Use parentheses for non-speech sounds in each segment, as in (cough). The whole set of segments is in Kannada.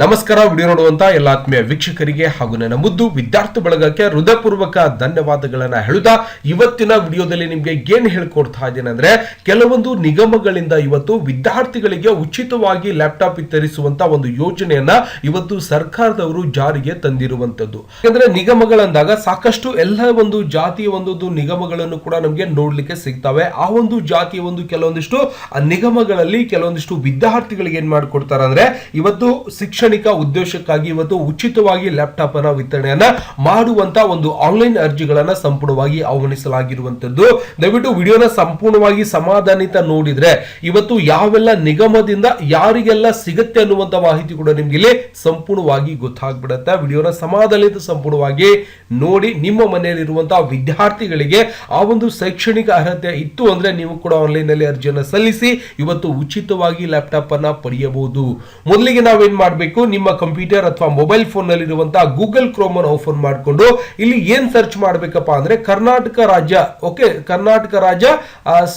ನಮಸ್ಕಾರ, ವಿಡಿಯೋ ನೋಡುವಂತ ಎಲ್ಲ ಆತ್ಮೀಯ ವೀಕ್ಷಕರಿಗೆ ಹಾಗೂ ನನ್ನ ಮುದ್ದು ವಿದ್ಯಾರ್ಥಿ ಬಳಗಕ್ಕೆ ಹೃದಯಪೂರ್ವಕ ಧನ್ಯವಾದಗಳನ್ನ ಹೇಳುತ್ತಾ ಇವತ್ತಿನ ವಿಡಿಯೋದಲ್ಲಿ ನಿಮ್ಗೆ ಏನ್ ಹೇಳ್ಕೊಡ್ತಾ ಇದ್ದೇನೆ ಅಂದ್ರೆ ಕೆಲವೊಂದು ನಿಗಮಗಳಿಂದ ಇವತ್ತು ವಿದ್ಯಾರ್ಥಿಗಳಿಗೆ ಉಚಿತವಾಗಿ ಲ್ಯಾಪ್ಟಾಪ್ ವಿತರಿಸುವಂತ ಒಂದು ಯೋಜನೆಯನ್ನ ಇವತ್ತು ಸರ್ಕಾರದವರು ಜಾರಿಗೆ ತಂದಿರುವಂತದ್ದು. ಯಾಕಂದ್ರೆ ನಿಗಮಗಳಂದಾಗ ಸಾಕಷ್ಟು ಎಲ್ಲ ಒಂದು ಜಾತಿಯ ಒಂದೊಂದು ನಿಗಮಗಳನ್ನು ಕೂಡ ನಮಗೆ ನೋಡ್ಲಿಕ್ಕೆ ಸಿಗ್ತವೆ. ಆ ಒಂದು ಜಾತಿಯ ಒಂದು ಕೆಲವೊಂದಿಷ್ಟು ನಿಗಮಗಳಲ್ಲಿ ಕೆಲವೊಂದಿಷ್ಟು ವಿದ್ಯಾರ್ಥಿಗಳಿಗೆ ಏನ್ ಮಾಡ್ಕೊಡ್ತಾರೆ ಅಂದ್ರೆ ಇವತ್ತು ಶೈಕ್ಷಣಿಕ ಉದ್ದೇಶಕ್ಕಾಗಿ ಇವತ್ತು ಉಚಿತವಾಗಿ ಲ್ಯಾಪ್ಟಾಪ್ ಅನ್ನ ವಿತರಣೆಯನ್ನ ಮಾಡುವಂತ ಒಂದು ಆನ್ಲೈನ್ ಅರ್ಜಿಗಳನ್ನ ಸಂಪೂರ್ಣವಾಗಿ ಆಹ್ವಾನಿಸಲಾಗಿರುವಂತದ್ದು. ದಯವಿಟ್ಟು ವಿಡಿಯೋನ ಸಂಪೂರ್ಣವಾಗಿ ಸಮಾಧಾನಿತ ನೋಡಿದ್ರೆ ಇವತ್ತು ಯಾವೆಲ್ಲ ನಿಗಮದಿಂದ ಯಾರಿಗೆಲ್ಲ ಸಿಗುತ್ತೆ ಅನ್ನುವಂತ ಮಾಹಿತಿ ಕೂಡ ನಿಮ್ಗೆ ಇಲ್ಲಿ ಸಂಪೂರ್ಣವಾಗಿ ಗೊತ್ತಾಗ್ಬಿಡುತ್ತೆ. ವಿಡಿಯೋನ ಸಮಾಧಾನಿತ ಸಂಪೂರ್ಣವಾಗಿ ನೋಡಿ ನಿಮ್ಮ ಮನೆಯಲ್ಲಿರುವಂತಹ ವಿದ್ಯಾರ್ಥಿಗಳಿಗೆ ಆ ಒಂದು ಶೈಕ್ಷಣಿಕ ಅರ್ಹತೆ ಇತ್ತು ಅಂದ್ರೆ ನೀವು ಕೂಡ ಆನ್ಲೈನ್ನಲ್ಲಿ ಅರ್ಜಿಯನ್ನು ಸಲ್ಲಿಸಿ ಇವತ್ತು ಉಚಿತವಾಗಿ ಲ್ಯಾಪ್ಟಾಪ್ ಅನ್ನ ಪಡೆಯಬಹುದು. ಮೊದಲಿಗೆ ನಾವೇನ್ ಮಾಡಬೇಕು? ನಿಮ್ಮ ಕಂಪ್ಯೂಟರ್ ಅಥವಾ ಮೊಬೈಲ್ ಫೋನ್ ಗೂಗಲ್ ಕ್ರೋಮ್ ಅನ್ನು ಓಪನ್ ಮಾಡಿಕೊಂಡು ಇಲ್ಲಿ ಏನ್ ಸರ್ಚ್ ಮಾಡಬೇಕಪ್ಪ ಅಂದ್ರೆ ಕರ್ನಾಟಕ ರಾಜ್ಯ, ಓಕೆ, ಕರ್ನಾಟಕ ರಾಜ್ಯ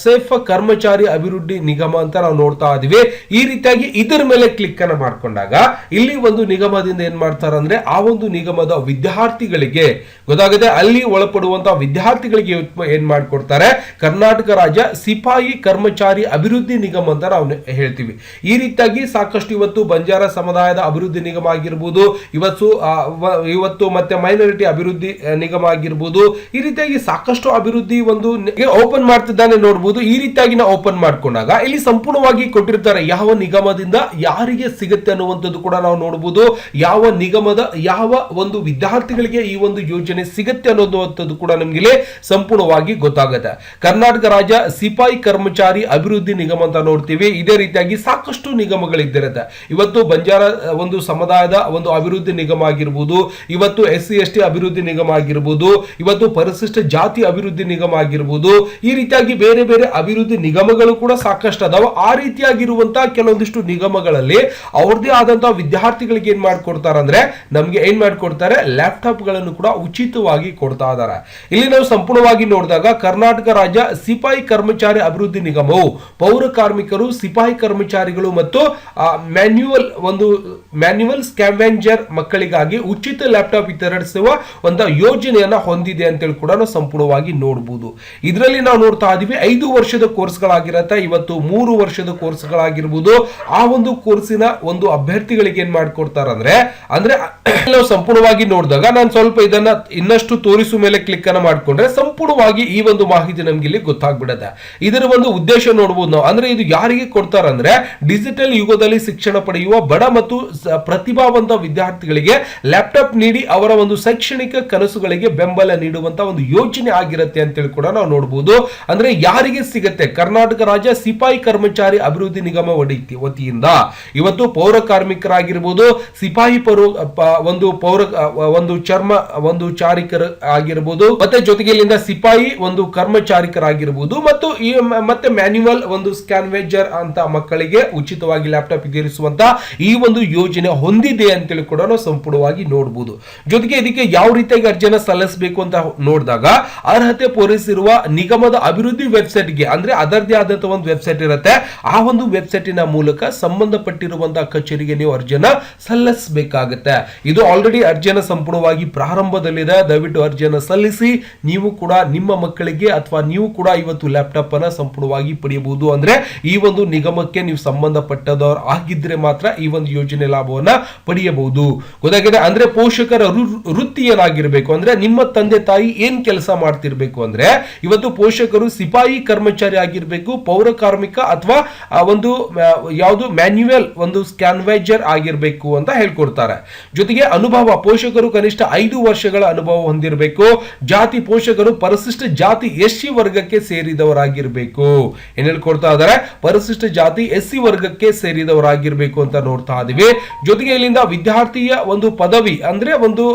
ಸೇಫ್ ಕರ್ಮಚಾರಿ ಅಭಿವೃದ್ಧಿ ನಿಗಮ ಅಂತ ನಾವು ನೋಡ್ತಾ ಇದೀವಿ. ಈ ರೀತಿಯಾಗಿ ಇದರ ಮೇಲೆ ಕ್ಲಿಕ್ ಅನ್ನು ಮಾಡಿಕೊಂಡಾಗ ಇಲ್ಲಿ ಒಂದು ನಿಗಮದಿಂದ ಏನ್ ಮಾಡ್ತಾರೆ ಅಂದ್ರೆ ಆ ಒಂದು ನಿಗಮದ ವಿದ್ಯಾರ್ಥಿಗಳಿಗೆ ಗೊತ್ತಾಗದೆ ಅಲ್ಲಿ ಒಳಪಡುವಂತಹ ವಿದ್ಯಾರ್ಥಿಗಳಿಗೆ ಏನ್ ಮಾಡ್ಕೊಡ್ತಾರೆ? ಕರ್ನಾಟಕ ರಾಜ್ಯ ಸಿಪಾಯಿ ಕರ್ಮಚಾರಿ ಅಭಿವೃದ್ಧಿ ನಿಗಮ ಅಂತ ನಾವು ಹೇಳ್ತೀವಿ. ಈ ರೀತಿಯಾಗಿ ಸಾಕಷ್ಟು ಇವತ್ತು ಬಂಜಾರ ಸಮುದಾಯದ ಅಭಿವೃದ್ಧಿ ನಿಗಮ ಆಗಿರ್ಬೋದು, ಇವತ್ತು ಇವತ್ತು ಮತ್ತೆ ಮೈನಾರಿಟಿ ಅಭಿವೃದ್ಧಿ ನಿಗಮ ಆಗಿರ್ಬೋದು, ಈ ರೀತಿಯಾಗಿ ಸಾಕಷ್ಟು ಅಭಿವೃದ್ಧಿ ಒಂದು ಓಪನ್ ಮಾಡ್ತಿದ್ದಾನೆ ನೋಡ್ಬೋದು, ಈ ರೀತಿಯಾಗಿ ನಾವು ಓಪನ್ ಮಾಡ್ಕೊಂಡಾಗ, ಇಲ್ಲಿ ಸಂಪೂರ್ಣವಾಗಿ ಕೊಟ್ಟಿರ್ತಾರೆ, ಯಾವ ನಿಗಮದಿಂದ ಯಾರಿಗೆ ಸಿಗುತ್ತೆ ಅನ್ನುವಂಥದ್ದು ಕೂಡ ನಾವು ನೋಡಬಹುದು ಯಾವ ನಿಗಮದ, ಯಾವ ಒಂದು ವಿದ್ಯಾರ್ಥಿಗಳಿಗೆ ಈ ಒಂದು ಯೋಜನೆ ಸಿಗುತ್ತೆ ಅನ್ನೋದು ಕೂಡ ನಮ್ಗೆ ಸಂಪೂರ್ಣವಾಗಿ ಗೊತ್ತಾಗುತ್ತೆ. ಕರ್ನಾಟಕ ರಾಜ್ಯ ಸಿಪಾಯಿ ಕರ್ಮಚಾರಿ ಅಭಿವೃದ್ಧಿ ನಿಗಮ ಅಂತ ನೋಡ್ತೀವಿ, ಇದೇ ರೀತಿಯಾಗಿ ಸಾಕಷ್ಟು ನಿಗಮಗಳಿದ್ದಿರುತ್ತೆ. ಇವತ್ತು ಬಂಜಾರ ಒಂದು ಸಮುದಾಯದ ಒಂದು ಅಭಿವೃದ್ಧಿ ನಿಗಮ ಆಗಿರ್ಬೋದು, ಇವತ್ತು ಎಸ್ ಸಿ ಎಸ್ ಟಿ ಅಭಿವೃದ್ಧಿ ನಿಗಮ ಆಗಿರ್ಬೋದು, ಇವತ್ತು ಪರಿಶಿಷ್ಟ ಜಾತಿ ಅಭಿವೃದ್ಧಿ ನಿಗಮ ಆಗಿರ್ಬೋದು, ಈ ರೀತಿಯಾಗಿ ಬೇರೆ ಬೇರೆ ಅಭಿವೃದ್ಧಿ ನಿಗಮಗಳು ಕೂಡ ಸಾಕಷ್ಟು ಅದಾವ. ಆ ರೀತಿಯಾಗಿರುವಂತಹ ಕೆಲವೊಂದಿಷ್ಟು ನಿಗಮಗಳಲ್ಲಿ ಅವ್ರದೇ ಆದಂತಹ ವಿದ್ಯಾರ್ಥಿಗಳಿಗೆ ಏನ್ ಮಾಡ್ಕೊಡ್ತಾರೆ ಅಂದ್ರೆ, ನಮ್ಗೆ ಏನ್ ಮಾಡ್ಕೊಡ್ತಾರೆ ಲ್ಯಾಪ್ಟಾಪ್ಗಳನ್ನು ಕೂಡ ಉಚಿತವಾಗಿ ಕೊಡ್ತಾ ಇದಾರೆ. ಇಲ್ಲಿ ನಾವು ಸಂಪೂರ್ಣವಾಗಿ ನೋಡಿದಾಗ ಕರ್ನಾಟಕ ರಾಜ್ಯ ಸಿಪಾಯಿ ಕರ್ಮಚಾರಿ ಅಭಿವೃದ್ಧಿ ನಿಗಮವು, ಪೌರ ಕಾರ್ಮಿಕರು, ಸಿಪಾಯಿ ಕರ್ಮಚಾರಿಗಳು ಮತ್ತು ಮ್ಯಾನ್ಯುವಲ್ ಒಂದು ಮ್ಯಾನ್ಯುವಲ್ ಸ್ಕ್ಯಾವೆಂಜರ್ ಮಕ್ಕಳಿಗಾಗಿ ಉಚಿತ ಲ್ಯಾಪ್ಟಾಪ್ ವಿತರಿಸುವ ಒಂದು ಯೋಜನೆಯನ್ನ ಹೊಂದಿದೆ ಅಂತೇಳಿ ಕೂಡ ನಾವು ಸಂಪೂರ್ಣವಾಗಿ ನೋಡಬಹುದು ಇದರಲ್ಲಿ ನಾವು ನೋಡ್ತಾ ಇದೀವಿ, ಐದು ವರ್ಷದ ಕೋರ್ಸ್ಗಳಾಗಿರತ್ತೆ, ಇವತ್ತು ಮೂರು ವರ್ಷದ ಕೋರ್ಸ್ಗಳಾಗಿರ್ಬೋದು. ಆ ಒಂದು ಕೋರ್ಸಿನ ಒಂದು ಅಭ್ಯರ್ಥಿಗಳಿಗೆ ಏನ್ ಮಾಡ್ಕೊಡ್ತಾರೆ ಅಂದ್ರೆ (coughs) ನಾವು ಸಂಪೂರ್ಣವಾಗಿ ನೋಡಿದಾಗ ನಾನು ಸ್ವಲ್ಪ ಇದನ್ನ ಇನ್ನಷ್ಟು ತೋರಿಸುವ ಮೇಲೆ ಕ್ಲಿಕ್ ಅನ್ನ ಮಾಡಿಕೊಂಡ್ರೆ ಸಂಪೂರ್ಣವಾಗಿ ಈ ಒಂದು ಮಾಹಿತಿ ನಮ್ಗೆ ಇಲ್ಲಿ ಗೊತ್ತಾಗ್ಬಿಡುತ್ತೆ. ಇದರ ಒಂದು ಉದ್ದೇಶ ನೋಡಬಹುದು ನಾವು. ಅಂದ್ರೆ ಇದು ಯಾರಿಗೆ ಕೊಡ್ತಾರಂದ್ರೆ ಡಿಜಿಟಲ್ ಯುಗದಲ್ಲಿ ಶಿಕ್ಷಣ ಪಡೆಯುವ ಬಡ ಮತ್ತು ಪ್ರತಿಭಾವಂತ ವಿದ್ಯಾರ್ಥಿಗಳಿಗೆ ಲ್ಯಾಪ್ಟಾಪ್ ನೀಡಿ ಅವರ ಒಂದು ಶೈಕ್ಷಣಿಕ ಕನಸುಗಳಿಗೆ ಬೆಂಬಲ ನೀಡುವಂತ ಒಂದು ಯೋಜನೆ ಆಗಿರುತ್ತೆ ಅಂತೇಳಿ ಕೂಡ ನಾವು ನೋಡಬಹುದು ಅಂದ್ರೆ ಯಾರಿಗೆ ಸಿಗುತ್ತೆ? ಕರ್ನಾಟಕ ರಾಜ್ಯ ಸಿಪಾಯಿ ಕರ್ಮಚಾರಿ ಅಭಿವೃದ್ಧಿ ನಿಗಮ ವತಿಯಿಂದ. ಇವತ್ತು ಪೌರ ಕಾರ್ಮಿಕರಾಗಿರ್ಬೋದು, ಸಿಪಾಯಿ ಪೌರ ಒಂದು ಪೌರ ಒಂದು ಚರ್ಮ ಒಂದು ಚಾರಿಕರ ಆಗಿರ್ಬೋದು, ಮತ್ತೆ ಜೊತೆಗೆ ಇಲ್ಲಿಂದ ಸಿಪಾಯಿ ಒಂದು ಕರ್ಮಚಾರಿಕರಾಗಿರ್ಬೋದು, ಮತ್ತು ಈ ಮತ್ತೆ ಮ್ಯಾನ್ಯುವಲ್ ಒಂದು ಸ್ಕ್ಯಾನ್ವೇಜರ್ ಅಂತ ಮಕ್ಕಳಿಗೆ ಉಚಿತವಾಗಿ ಲ್ಯಾಪ್ಟಾಪ್ ಇರಿಸುವಂತ ಈ ಒಂದು ಯೋಜನೆ ಹೊಂದಿದೆ ಅಂತೇಳಿ ಕೂಡ ಸಂಪೂರ್ಣವಾಗಿ ನೋಡಬಹುದು ಜೊತೆಗೆ ಇದಕ್ಕೆ ಯಾವ ರೀತಿಯಾಗಿ ಅರ್ಜಿಯನ್ನು ಸಲ್ಲಿಸಬೇಕು ಅಂತ ನೋಡಿದಾಗ ಅರ್ಹತೆ ಪೂರೈಸಿರುವ ನಿಗಮದ ಅಭಿವೃದ್ಧಿ ವೆಬ್ಸೈಟ್ಗೆ ಅಂದ್ರೆ ಅದರದೇ ಆದಂತಹ ಒಂದು ವೆಬ್ಸೈಟ್ ಇರುತ್ತೆ. ಆ ಒಂದು ವೆಬ್ಸೈಟಿನ ಮೂಲಕ ಸಂಬಂಧಪಟ್ಟಿರುವಂತಹ ಕಚೇರಿಗೆ ನೀವು ಅರ್ಜಿಯನ್ನ ಸಲ್ಲಿಸಬೇಕಾಗುತ್ತೆ. ಇದು ಆಲ್ರೆಡಿ ಅರ್ಜಿಯನ್ನು ಸಂಪೂರ್ಣವಾಗಿ ಪ್ರಾರಂಭದಲ್ಲಿದೆ. ದಯವಿಟ್ಟು ಅರ್ಜಿಯನ್ನ ಸಲ್ಲಿಸಿ. ನೀವು ಕೂಡ ನಿಮ್ಮ ಮಕ್ಕಳಿಗೆ ಅಥವಾ ನೀವು ಕೂಡ ಇವತ್ತು ಲ್ಯಾಪ್ಟಾಪ್ ಅನ್ನ ಸಂಪೂರ್ಣವಾಗಿ ಪಡೆಯಬಹುದು. ಅಂದ್ರೆ ಈ ಒಂದು ನಿಗಮಕ್ಕೆ ನೀವು ಸಂಬಂಧಪಟ್ಟದವರು ಆಗಿದ್ರೆ ಮಾತ್ರ ಈ ಒಂದು ಯೋಜನೆ ಲಾಭವನ್ನ ಪಡೆಯಬಹುದು. ಗೊತ್ತಾಗಿದೆ? ಅಂದ್ರೆ ಪೋಷಕರ ವೃತ್ತಿ ಏನಾಗಿರ್ಬೇಕು ಅಂದ್ರೆ ನಿಮ್ಮ ತಂದೆ ತಾಯಿ ಏನ್ ಕೆಲಸ ಮಾಡ್ತಿರ್ಬೇಕು ಅಂದ್ರೆ ಇವತ್ತು ಪೋಷಕರು ಸಿಪಾಯಿ ಕರ್ಮಚಾರಿ ಆಗಿರ್ಬೇಕು, ಪೌರ ಕಾರ್ಮಿಕ ಅಥವಾ ಒಂದು ಯಾವುದು ಮ್ಯಾನ್ಯುವಲ್ ಒಂದು ಸ್ಕ್ಯಾನ್ವೈಜರ್ ಆಗಿರ್ಬೇಕು ಅಂತ ಹೇಳ್ಕೊಡ್ತಾರೆ. ಜೊತೆಗೆ ಅನುಭವ, ಪೋಷಕರು ಕನಿಷ್ಠ ಐದು ವರ್ಷಗಳ ಅನುಭವ ಹೊಂದಿರಬೇಕು. ಜಾತಿ ಪೋಷಕರು ಪರಿಶಿಷ್ಟ ಜಾತಿ ಎಸ್ ಸಿ ವರ್ಗಕ್ಕೆ ಸೇರಿದವರಾಗಿರ್ಬೇಕು. ಏನ್ ಹೇಳ್ಕೊಡ್ತಾ ಇದಾರೆ ಪರಿಶಿಷ್ಟ ಜಾತಿ ಎಸ್ ಸಿ ವರ್ಗಕ್ಕೆ ಸೇರಿದವರಾಗಿರ್ಬೇಕು ಅಂತ ನೋಡ್ತಾ ಇದೀವಿ. ಜೊತೆಗೆ ಇಲ್ಲಿಂದ ವಿದ್ಯಾರ್ಥಿಯ ಒಂದು ಪದವಿ, ಅಂದ್ರೆ ಒಂದು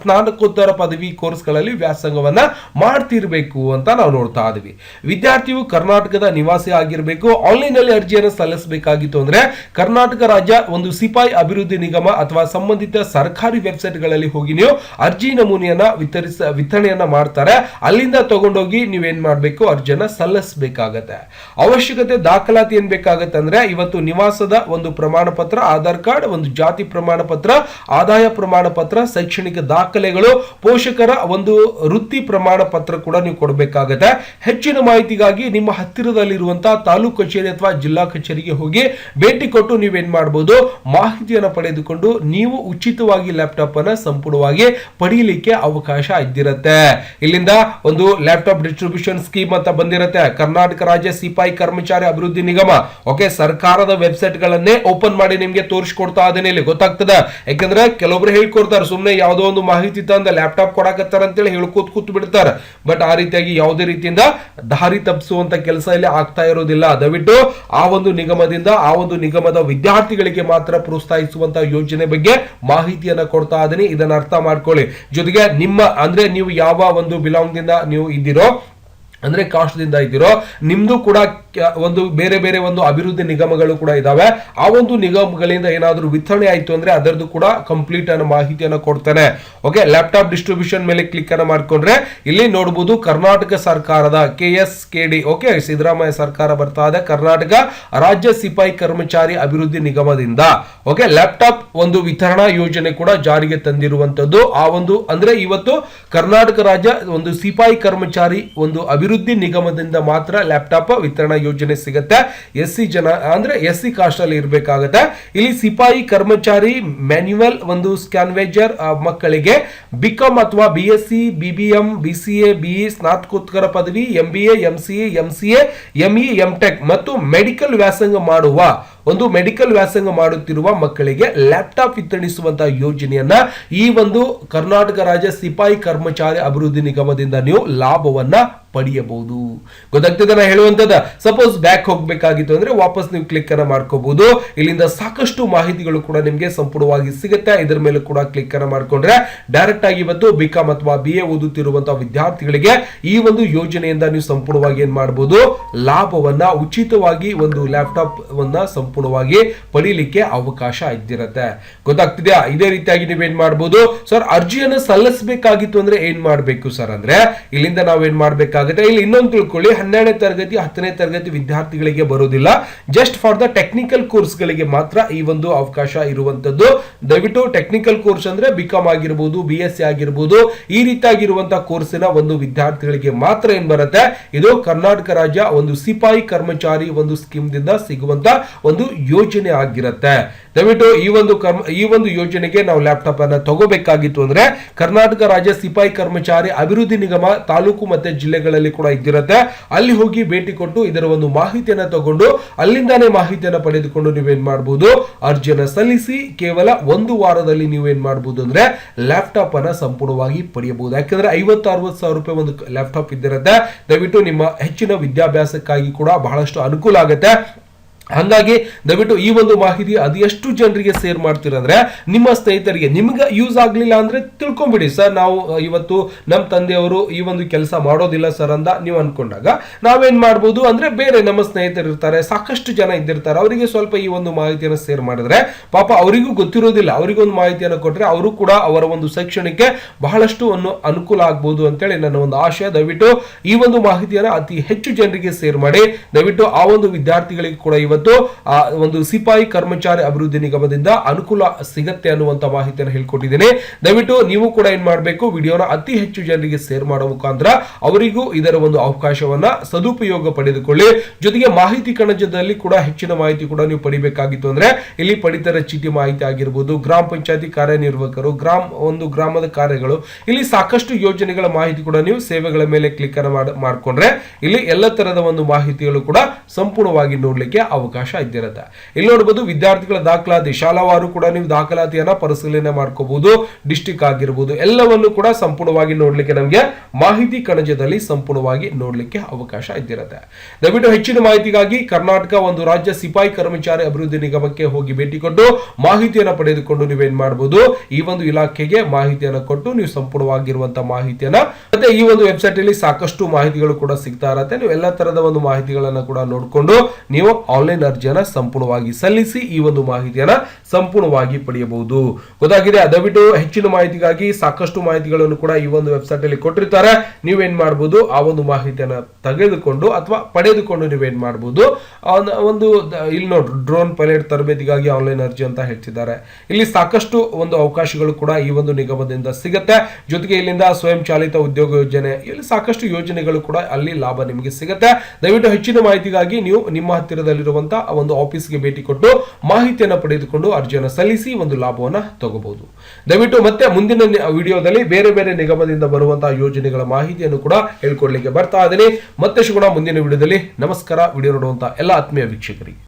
ಸ್ನಾತಕೋತ್ತರ ಪದವಿ ಕೋರ್ಸ್ಗಳಲ್ಲಿ ವ್ಯಾಸಂಗವನ್ನ ಮಾಡ್ತಿರ್ಬೇಕು ಅಂತ ನಾವು ನೋಡ್ತಾ ಇದೀವಿ. ವಿದ್ಯಾರ್ಥಿಯು ಕರ್ನಾಟಕದ ನಿವಾಸಿ ಆಗಿರಬೇಕು ಆನ್ಲೈನ್ನಲ್ಲಿ ಅರ್ಜಿಯನ್ನು ಸಲ್ಲಿಸಬೇಕಾಗಿತ್ತು ಅಂದ್ರೆ ಕರ್ನಾಟಕ ರಾಜ್ಯ ಒಂದು ಸಿಪಾಯಿ ಅಭಿವೃದ್ಧಿ ನಿಗಮ ಅಥವಾ ಸಂಬಂಧಿತ ಸರ್ಕಾರಿ ವೆಬ್ಸೈಟ್ಗಳಲ್ಲಿ ಹೋಗಿ ನೀವು ಅರ್ಜಿ ನಮೂನೆಯನ್ನ ವಿತರಿಸ, ವಿತರಣೆಯನ್ನ ಮಾಡ್ತಾರೆ. ಅಲ್ಲಿಂದ ತಗೊಂಡೋಗಿ ನೀವೇನ್ ಮಾಡ್ಬೇಕು, ಅರ್ಜಿಯನ್ನ ಸಲ್ಲಿಸಬೇಕಾಗತ್ತೆ. ಅವಶ್ಯಕತೆ ದಾಖಲಾತಿ ಏನ್ ಬೇಕಾಗತ್ತೆ ಅಂದ್ರೆ ಇವತ್ತು ನಿವಾಸದ ಒಂದು ಪ್ರಮಾಣ ಪತ್ರ ಆಧಾರ್ ಕಾರ್ಡ್ ಕಾರ್ಡ್ ಒಂದು ಜಾತಿ ಪ್ರಮಾಣ ಪತ್ರ, ಆದಾಯ ಪ್ರಮಾಣ ಪತ್ರ, ಶೈಕ್ಷಣಿಕ ದಾಖಲೆಗಳು, ಪೋಷಕರ ಒಂದು ವೃತ್ತಿ ಪ್ರಮಾಣ ಪತ್ರ ಕೂಡ ನೀವು ಕೊಡಬೇಕಾಗತ್ತೆ. ಹೆಚ್ಚಿನ ಮಾಹಿತಿಗಾಗಿ ನಿಮ್ಮ ಹತ್ತಿರದಲ್ಲಿರುವಂತಹ ತಾಲೂಕು ಕಚೇರಿ ಅಥವಾ ಜಿಲ್ಲಾ ಕಚೇರಿಗೆ ಹೋಗಿ ಭೇಟಿ ಕೊಟ್ಟು ನೀವೇನ್ ಮಾಡಬಹುದು ಮಾಹಿತಿಯನ್ನು ಪಡೆದುಕೊಂಡು ನೀವು ಉಚಿತವಾಗಿ ಲ್ಯಾಪ್ಟಾಪ್ ಅನ್ನ ಸಂಪೂರ್ಣವಾಗಿ ಪಡೆಯಲಿಕ್ಕೆ ಅವಕಾಶ ಇದ್ದಿರುತ್ತೆ. ಇಲ್ಲಿಂದ ಒಂದು ಲ್ಯಾಪ್ಟಾಪ್ ಡಿಸ್ಟ್ರಿಬ್ಯೂಷನ್ ಸ್ಕೀಮ್ ಅಂತ ಬಂದಿರತ್ತೆ. ಕರ್ನಾಟಕ ರಾಜ್ಯ ಸಿಪಾಯಿ ಕರ್ಮಚಾರಿ ಅಭಿವೃದ್ಧಿ ನಿಗಮ. ಓಕೆ ಸರ್ಕಾರದ ವೆಬ್ಸೈಟ್ ಗಳನ್ನೇ ಓಪನ್ ಮಾಡಿ ನಿಮಗೆ ನಿಮ್ಗೆ ತೋರಿಸ್ಕೊಡ್ತಾ ಅದೇನೆ ಇಲ್ಲಿ ಗೊತ್ತಾಗ್ತದ. ಯಾಕಂದ್ರೆ ಕೆಲವೊಬ್ರು ಹೇಳ್ಕೊಡ್ತಾರೆ ಸುಮ್ಮನೆ ಯಾವುದೋ ಒಂದು ಮಾಹಿತಿ ತಂದ ಲ್ಯಾಪ್ಟಾಪ್ ಕೊಡಕತ್ತಾರ ಅಂತೇಳಿ ಹೇಳ್ಕೋತ ಕೂತ್ ಬಿಡ್ತಾರ. ಬಟ್ ಆ ರೀತಿಯಾಗಿ ಯಾವುದೇ ರೀತಿಯಿಂದ ದಾರಿ ತಪ್ಪಿಸುವಂತ ಕೆಲಸ ಇಲ್ಲಿ ಆಗ್ತಾ ಇರೋದಿಲ್ಲ. ದಯವಿಟ್ಟು ಆ ಒಂದು ನಿಗಮದಿಂದ, ಆ ಒಂದು ನಿಗಮದ ವಿದ್ಯಾರ್ಥಿಗಳಿಗೆ ಮಾತ್ರ ಪ್ರೋತ್ಸಾಹಿಸುವಂತ ಯೋಜನೆ ಬಗ್ಗೆ ಮಾಹಿತಿಯನ್ನ ಕೊಡ್ತಾ ಇದೀನಿ. ಇದನ್ನ ಅರ್ಥ ಮಾಡ್ಕೊಳ್ಳಿ. ಜೊತೆಗೆ ನಿಮ್ಮ, ಅಂದ್ರೆ ನೀವು ಯಾವ ಒಂದು ಬಿಲಾಂಗ್ ದಿಂದ ನೀವು ಇದ್ದೀರೋ ಅಂದ್ರೆ ಕಾಸ್ಟ್ ದಿಂದ ಇದ್ದೀರೋ, ನಿಮ್ದು ಕೂಡ ಒಂದು ಬೇರೆ ಬೇರೆ ಒಂದು ಅಭಿವೃದ್ಧಿ ನಿಗಮಗಳು ಕೂಡ ಇದಾವೆ. ಆ ಒಂದು ನಿಗಮಗಳಿಂದ ಏನಾದರೂ ವಿತರಣೆ ಆಯ್ತು ಅಂದ್ರೆ ಅದರದ್ದು ಕೂಡ ಕಂಪ್ಲೀಟ್ ಅನ್ನೋ ಮಾಹಿತಿಯನ್ನು ಕೊಡ್ತಾನೆ. ಓಕೆ ಲ್ಯಾಪ್ಟಾಪ್ ಡಿಸ್ಟ್ರಿಬ್ಯೂಷನ್ ಮೇಲೆ ಕ್ಲಿಕ್ ಅನ್ನು ಮಾಡ್ಕೊಂಡ್ರೆ ಇಲ್ಲಿ ನೋಡಬಹುದು ಕರ್ನಾಟಕ ಸರ್ಕಾರದ K S K D okay Siddaramaiah ಸರ್ಕಾರ ಬರ್ತಾ ಇದೆ ಕರ್ನಾಟಕ ರಾಜ್ಯ ಸಿಪಾಯಿ ಕರ್ಮಚಾರಿ ಅಭಿವೃದ್ಧಿ ನಿಗಮದಿಂದ. ಓಕೆ ಲ್ಯಾಪ್ಟಾಪ್ ಒಂದು ವಿತರಣಾ ಯೋಜನೆ ಕೂಡ ಜಾರಿಗೆ ತಂದಿರುವಂತದ್ದು. ಆ ಒಂದು ಅಂದ್ರೆ ಇವತ್ತು ಕರ್ನಾಟಕ ರಾಜ್ಯ ಒಂದು ಸಿಪಾಯಿ ಕರ್ಮಚಾರಿ ಒಂದು ಅಭಿವೃದ್ಧಿ ನಿಗಮದಿಂದ ಮಾತ್ರ ಲ್ಯಾಪ್ಟಾಪ್ ವಿತರಣಾ ಯೋಜನೆ ಸಿಗುತ್ತೆ. ಎಸ್ ಸಿ ಜನ, ಅಂದ್ರೆ ಎಸ್ ಸಿ ಕಾಸ್ಟ್ ಅಲ್ಲಿ ಇರಬೇಕಾಗತ್ತೆ. ಇಲ್ಲಿ ಸಿಪಾಯಿ ಕರ್ಮಚಾರಿ ಮ್ಯಾನ್ಯುವಲ್ ಒಂದು ಸ್ಕ್ಯಾನ್ವೇಜರ್ ಮಕ್ಕಳಿಗೆ ಬಿಕಾಂ ಅಥವಾ B S C B B C A B ಸ್ನಾತಕೋತ್ತರ ಪದವಿ M B A M C A C A M E M tech ಮತ್ತು ಮೆಡಿಕಲ್ ವ್ಯಾಸಂಗ ಮಾಡುವ, ಒಂದು ಮೆಡಿಕಲ್ ವ್ಯಾಸಂಗ ಮಾಡುತ್ತಿರುವ ಮಕ್ಕಳಿಗೆ ಲ್ಯಾಪ್ಟಾಪ್ ವಿತರಿಸುವಂತಹ ಯೋಜನೆಯನ್ನ ಈ ಒಂದು ಕರ್ನಾಟಕ ರಾಜ್ಯ ಸಿಪಾಯಿ ಕರ್ಮಚಾರಿ ಅಭಿವೃದ್ಧಿ ನಿಗಮದಿಂದ ನೀವು ಲಾಭವನ್ನ ಪಡೆಯಬಹುದು. ಗೊತ್ತಾಗ್ತದೆ ನಾ ಹೇಳುವಂತದ? ಸಪೋಸ್ ಬ್ಯಾಕ್ ಹೋಗ್ಬೇಕಾಗಿತ್ತು ಅಂದ್ರೆ ವಾಪಸ್ ನೀವು ಕ್ಲಿಕ್ ಅನ್ನ ಮಾಡ್ಕೋಬಹುದು. ಇಲ್ಲಿಂದ ಸಾಕಷ್ಟು ಮಾಹಿತಿಗಳು ಕೂಡ ನಿಮ್ಗೆ ಸಂಪೂರ್ಣವಾಗಿ ಸಿಗುತ್ತೆ. ಇದರ ಮೇಲೆ ಕೂಡ ಕ್ಲಿಕ್ ಅನ್ನ ಮಾಡ್ಕೊಂಡ್ರೆ ಡೈರೆಕ್ಟ್ ಆಗಿ ಇವತ್ತು ಬಿಕಾಮ್ ಅಥವಾ ಬಿ ಎ ಓದುತ್ತಿರುವಂತಹ ವಿದ್ಯಾರ್ಥಿಗಳಿಗೆ ಈ ಒಂದು ಯೋಜನೆಯಿಂದ ನೀವು ಸಂಪೂರ್ಣವಾಗಿ ಏನ್ ಮಾಡಬಹುದು ಲಾಭವನ್ನ ಉಚಿತವಾಗಿ ಒಂದು ಲ್ಯಾಪ್ಟಾಪ್ ವನ್ನ ಸಂಪೂರ್ಣವಾಗಿ ಪಡೀಲಿಕ್ಕೆ ಅವಕಾಶ ಇದ್ದಿರತ್ತೆ. ಗೊತ್ತಾಗ್ತಿದ್ಯಾ? ಇದೇ ರೀತಿಯಾಗಿ ನೀವೇನ್ ಮಾಡಬಹುದು ಸರ್, ಅರ್ಜಿಯನ್ನು ಸಲ್ಲಿಸಬೇಕಾಗಿತ್ತು ಅಂದ್ರೆ ಏನ್ ಮಾಡ್ಬೇಕು ಸರ್ ಅಂದ್ರೆ, ಇಲ್ಲಿಂದ ನಾವೇನ್ ಮಾಡ್ಬೇಕಾಗುತ್ತೆ? ಇಲ್ಲಿ ಇನ್ನೊಂದು ತಿಳ್ಕೊಳ್ಳಿ, ಹನ್ನೆರಡನೇ ತರಗತಿ, ಹತ್ತನೇ ತರಗತಿ ವಿದ್ಯಾರ್ಥಿಗಳಿಗೆ ಬರೋದಿಲ್ಲ ಜಸ್ಟ್ ಫಾರ್ ದ ಟೆಕ್ನಿಕಲ್ ಕೋರ್ಸ್ಗಳಿಗೆ ಮಾತ್ರ ಈ ಒಂದು ಅವಕಾಶ ಇರುವಂತದ್ದು. ದಯವಿಟ್ಟು ಟೆಕ್ನಿಕಲ್ ಕೋರ್ಸ್ ಅಂದ್ರೆ ಬಿಕಾಮ್ ಆಗಿರ್ಬೋದು ಬಿ ಎಸ್ ಸಿ ಆಗಿರ್ಬೋದು, ಈ ರೀತಿಯಾಗಿರುವಂತಹ ಕೋರ್ಸಿನ ಒಂದು ವಿದ್ಯಾರ್ಥಿಗಳಿಗೆ ಮಾತ್ರ ಏನ್ ಬರುತ್ತೆ? ಇದು ಕರ್ನಾಟಕ ರಾಜ್ಯ ಒಂದು ಸಿಪಾಯಿ ಕರ್ಮಚಾರಿ ಒಂದು ಸ್ಕೀಮ್ ದಿಂದ ಸಿಗುವಂತ ಒಂದು ಯೋಜನೆ ಆಗಿರುತ್ತೆ. ದಯವಿಟ್ಟು ಈ ಒಂದು ಕರ್ಮ, ಈ ಒಂದು ಯೋಜನೆಗೆ ನಾವು ಲ್ಯಾಪ್ಟಾಪ್ ಅನ್ನ ತಗೋಬೇಕಾಗಿತ್ತು ಅಂದ್ರೆ ಕರ್ನಾಟಕ ರಾಜ್ಯ ಸಿಪಾಯಿ ಕರ್ಮಚಾರಿ ಅಭಿವೃದ್ಧಿ ನಿಗಮ ತಾಲೂಕು ಮತ್ತೆ ಜಿಲ್ಲೆಗಳಲ್ಲಿ ಕೂಡ ಇದ್ದಿರುತ್ತೆ. ಅಲ್ಲಿ ಹೋಗಿ ಭೇಟಿ ಕೊಟ್ಟು ಇದರ ಒಂದು ಮಾಹಿತಿಯನ್ನ ತಗೊಂಡು ಅಲ್ಲಿಂದಾನೇ ಮಾಹಿತಿಯನ್ನ ಪಡೆದುಕೊಂಡು ನೀವೇನ್ ಮಾಡಬಹುದು ಅರ್ಜಿಯನ್ನ ಸಲ್ಲಿಸಿ ಕೇವಲ ಒಂದು ವಾರದಲ್ಲಿ ನೀವೇನ್ ಮಾಡಬಹುದು ಅಂದ್ರೆ ಲ್ಯಾಪ್ಟಾಪ್ ಅನ್ನ ಸಂಪೂರ್ಣವಾಗಿ ಪಡೆಯಬಹುದು. ಯಾಕಂದ್ರೆ ಐವತ್ತು ಅರವತ್ತು ಸಾವಿರ ರೂಪಾಯಿ ಒಂದು ಲ್ಯಾಪ್ಟಾಪ್ ಇದ್ದಿರುತ್ತೆ. ದಯವಿಟ್ಟು ನಿಮ್ಮ ಹೆಚ್ಚಿನ ವಿದ್ಯಾಭ್ಯಾಸಕ್ಕಾಗಿ ಕೂಡ ಬಹಳಷ್ಟು ಅನುಕೂಲ ಆಗುತ್ತೆ. ಹಾಗಾಗಿ ದಯವಿಟ್ಟು ಈ ಒಂದು ಮಾಹಿತಿ ಅದು ಎಷ್ಟು ಜನರಿಗೆ ಸೇರ್ ಮಾಡ್ತೀರಂದ್ರೆ ನಿಮ್ಮ ಸ್ನೇಹಿತರಿಗೆ ನಿಮ್ಗೆ ಯೂಸ್ ಆಗಲಿಲ್ಲ ಅಂದ್ರೆ ತಿಳ್ಕೊಂಬಿಡಿ. ಸರ್ ನಾವು ಇವತ್ತು ನಮ್ಮ ತಂದೆಯವರು ಈ ಒಂದು ಕೆಲಸ ಮಾಡೋದಿಲ್ಲ ಸರ್ ಅಂತ ನೀವು ಅನ್ಕೊಂಡಾಗ ನಾವೇನ್ ಮಾಡ್ಬೋದು ಅಂದ್ರೆ ಬೇರೆ ನಮ್ಮ ಸ್ನೇಹಿತರು ಇರ್ತಾರೆ, ಸಾಕಷ್ಟು ಜನ ಇದ್ದಿರ್ತಾರೆ, ಅವರಿಗೆ ಸ್ವಲ್ಪ ಈ ಒಂದು ಮಾಹಿತಿಯನ್ನು ಸೇರ್ ಮಾಡಿದ್ರೆ ಪಾಪ ಅವರಿಗೂ ಗೊತ್ತಿರೋದಿಲ್ಲ. ಅವರಿಗೊಂದು ಮಾಹಿತಿಯನ್ನು ಕೊಟ್ಟರೆ ಅವರು ಕೂಡ ಅವರ ಒಂದು ಶೈಕ್ಷಣಿಕೆ ಬಹಳಷ್ಟು ಒಂದು ಅನುಕೂಲ ಆಗ್ಬೋದು ಅಂತೇಳಿ ನನ್ನ ಒಂದು ಆಶಯ. ದಯವಿಟ್ಟು ಈ ಒಂದು ಮಾಹಿತಿಯನ್ನು ಅತಿ ಹೆಚ್ಚು ಜನರಿಗೆ ಸೇರ್ ಮಾಡಿ. ದಯವಿಟ್ಟು ಆ ಒಂದು ವಿದ್ಯಾರ್ಥಿಗಳಿಗೆ ಕೂಡ ಇವತ್ತು ಒಂದು ಸಿಪಾಯಿ ಕರ್ಮಚಾರಿ ಅಭಿವೃದ್ಧಿ ನಿಗಮದಿಂದ ಅನುಕೂಲ ಸಿಗತ್ತೆ ಅನ್ನುವಂತ ಮಾಹಿತಿಯನ್ನು ಹೇಳ್ಕೊಟ್ಟಿದ್ದೇನೆ. ದಯವಿಟ್ಟು ನೀವು ಕೂಡ ಏನ್ ಮಾಡಬೇಕು, ವಿಡಿಯೋನ ಅತಿ ಹೆಚ್ಚು ಜನರಿಗೆ ಶೇರ್ ಮಾಡುವ ಮುಖಾಂತರ ಅವರಿಗೂ ಇದರ ಒಂದು ಅವಕಾಶವನ್ನ ಸದುಪಯೋಗ ಪಡೆದುಕೊಳ್ಳಿ. ಜೊತೆಗೆ ಮಾಹಿತಿ ಕಣಜದಲ್ಲಿ ಕೂಡ ಹೆಚ್ಚಿನ ಮಾಹಿತಿ ಕೂಡ ನೀವು ಪಡಿಬೇಕಾಗಿತ್ತು ಅಂದ್ರೆ, ಇಲ್ಲಿ ಪಡಿತರ ಚೀಟಿ ಮಾಹಿತಿ ಆಗಿರ್ಬೋದು, ಗ್ರಾಮ ಪಂಚಾಯತಿ ಕಾರ್ಯನಿರ್ವಾಹಕರು, ಗ್ರಾಮ, ಒಂದು ಗ್ರಾಮದ ಕಾರ್ಯಗಳು, ಇಲ್ಲಿ ಸಾಕಷ್ಟು ಯೋಜನೆಗಳ ಮಾಹಿತಿ ಕೂಡ ನೀವು ಸೇವೆಗಳ ಮೇಲೆ ಕ್ಲಿಕ್ ಮಾಡ್ಕೊಂಡ್ರೆ, ಇಲ್ಲಿ ಎಲ್ಲ ತರದ ಒಂದು ಮಾಹಿತಿಗಳು ಕೂಡ ಸಂಪೂರ್ಣವಾಗಿ ನೋಡ್ಲಿಕ್ಕೆ ಅವಕಾಶ ಇದ್ದಿರುತ್ತೆ. ಇಲ್ಲಿ ನೋಡ್ಬೋದು ವಿದ್ಯಾರ್ಥಿಗಳ ದಾಖಲಾತಿ, ಶಾಲಾವಾರು ಕೂಡ ನೀವು ದಾಖಲಾತಿಯನ್ನ ಪರಿಶೀಲನೆ ಮಾಡ್ಕೋಬಹುದು ಡಿಸ್ಟಿಕ್ ಆಗಿರ್ಬೋದು, ಎಲ್ಲವನ್ನು ಕೂಡ ಸಂಪೂರ್ಣವಾಗಿ ನೋಡ್ಲಿಕ್ಕೆ ನಮಗೆ ಮಾಹಿತಿ ಕಣಜದಲ್ಲಿ ಸಂಪೂರ್ಣವಾಗಿ ನೋಡ್ಲಿಕ್ಕೆ ಅವಕಾಶ ಇದ್ದಿರುತ್ತೆ. ದಯವಿಟ್ಟು ಹೆಚ್ಚಿನ ಮಾಹಿತಿಗಾಗಿ ಕರ್ನಾಟಕ ಒಂದು ರಾಜ್ಯ ಸಿಪಾಯಿ ಕರ್ಮಚಾರಿ ಅಭಿವೃದ್ಧಿ ನಿಗಮಕ್ಕೆ ಹೋಗಿ ಭೇಟಿ ಕೊಟ್ಟು ಮಾಹಿತಿಯನ್ನು ಪಡೆದುಕೊಂಡು ನೀವೇನ್ ಮಾಡಬಹುದು ಈ ಒಂದು ಇಲಾಖೆಗೆ ಮಾಹಿತಿಯನ್ನು ಕೊಟ್ಟು ನೀವು ಸಂಪೂರ್ಣವಾಗಿರುವಂತಹ ಮಾಹಿತಿಯನ್ನ, ಮತ್ತೆ ಈ ಒಂದು ವೆಬ್ಸೈಟ್ ಅಲ್ಲಿ ಸಾಕಷ್ಟು ಮಾಹಿತಿಗಳು ಕೂಡ ಸಿಗ್ತಾ ಇರತ್ತೆ. ನೀವು ಎಲ್ಲ ತರದ ಒಂದು ಮಾಹಿತಿಗಳನ್ನ ಕೂಡ ನೋಡಿಕೊಂಡು ನೀವು ಆನ್ಲೈನ್ ಆನ್ಲೈನ್ ಅರ್ಜಿಯನ್ನ ಸಂಪೂರ್ಣವಾಗಿ ಸಲ್ಲಿಸಿ ಈ ಒಂದು ಮಾಹಿತಿಯನ್ನ ಸಂಪೂರ್ಣವಾಗಿ ಪಡೆಯಬಹುದು. ಗೊತ್ತಾಗಿದೆ, ದಯವಿಟ್ಟು ಹೆಚ್ಚಿನ ಮಾಹಿತಿಗಾಗಿ ಸಾಕಷ್ಟು ಮಾಹಿತಿಗಳನ್ನು ಕೂಡ ಈ ಒಂದು ವೆಬ್ಸೈಟ್ ಅಲ್ಲಿ ಕೊಟ್ಟಿರ್ತಾರೆ. ನೀವೇನ್ ಮಾಡಬಹುದು ಆ ಒಂದು ಮಾಹಿತಿಯನ್ನ ತೆಗೆದುಕೊಂಡು ಅಥವಾ ಪಡೆದುಕೊಂಡು ನೀವೇನ್ ಮಾಡಬಹುದು ಒಂದು ಇಲ್ಲಿ ನೋಡ್ರಿ, ಡ್ರೋನ್ ಪೈಲಟ್ ತರಬೇತಿಗಾಗಿ ಆನ್ಲೈನ್ ಅರ್ಜಿ ಅಂತ ಹೇಳ್ತಿದ್ದಾರೆ. ಇಲ್ಲಿ ಸಾಕಷ್ಟು ಒಂದು ಅವಕಾಶಗಳು ಕೂಡ ಈ ಒಂದು ನಿಗಮದಿಂದ ಸಿಗುತ್ತೆ. ಜೊತೆಗೆ ಇಲ್ಲಿಂದ ಸ್ವಯಂ ಚಾಲಿತ ಉದ್ಯೋಗ ಯೋಜನೆ, ಇಲ್ಲಿ ಸಾಕಷ್ಟು ಯೋಜನೆಗಳು ಕೂಡ ಅಲ್ಲಿ ಲಾಭ ನಿಮಗೆ ಸಿಗುತ್ತೆ. ದಯವಿಟ್ಟು ಹೆಚ್ಚಿನ ಮಾಹಿತಿಗಾಗಿ ನೀವು ನಿಮ್ಮ ಹತ್ತಿರದಲ್ಲಿರುವಂತಹ ಆ ಒಂದು ಆಫೀಸ್ಗೆ ಭೇಟಿ ಕೊಟ್ಟು ಮಾಹಿತಿಯನ್ನು ಪಡೆದುಕೊಂಡು ಅರ್ಜಿಯನ್ನು ಸಲ್ಲಿಸಿ ಒಂದು ಲಾಭವನ್ನ ತಗೋಬಹುದು. ದಯವಿಟ್ಟು ಮತ್ತೆ ಮುಂದಿನ ವಿಡಿಯೋದಲ್ಲಿ ಬೇರೆ ಬೇರೆ ನಿಗಮದಿಂದ ಬರುವಂತಹ ಯೋಜನೆಗಳ ಮಾಹಿತಿಯನ್ನು ಕೂಡ ಹೇಳ್ಕೊಡ್ಲಿಕ್ಕೆ ಬರ್ತಾ ಇದ್ದೀನಿ. ಮತ್ತೆ ಕೂಡ ಮುಂದಿನ ವಿಡಿಯೋದಲ್ಲಿ ನಮಸ್ಕಾರ. ವಿಡಿಯೋ ನೋಡುವಂತಹ ಎಲ್ಲ ಆತ್ಮೀಯ ವೀಕ್ಷಕರಿಗೆ.